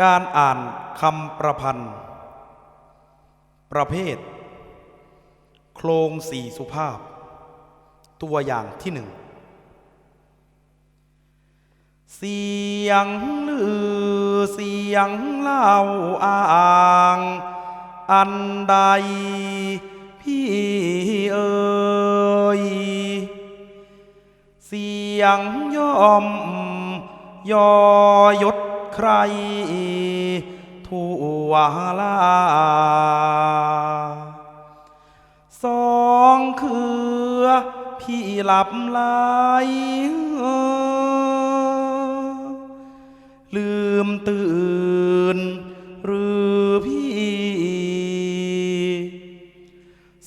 การอ่านคำประพันธ์ ประเภท โครงสี่สุภาพ ตัวอย่างที่หนึ่ง เสียงลือเสียงเล่าอ้าง อันใด พี่เอ่ยเสียงย่อมยอยศ ใครทั่วลาสองคือพี่หลับไหลลืมตื่น หรือพี่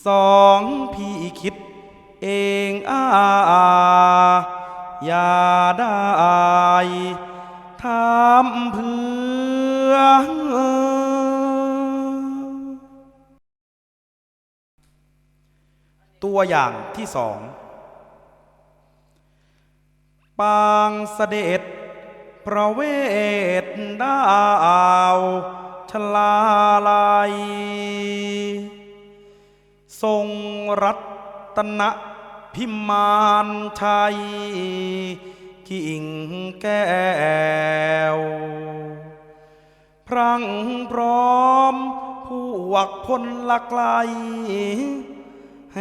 สองพี่คิดเองอาอย่าำเพื่อตัวอย่างที่สอง ปางเสด็จพระเวทดาวชลาลัย ทรงรัตนพิมานชัยกิ่งแก้ วกพลละไกลแห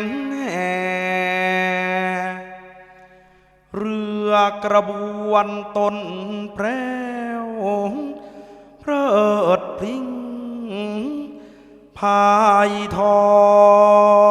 นแห่เรือกระบวนตนแพรวเพลิดพริ้งพายทอง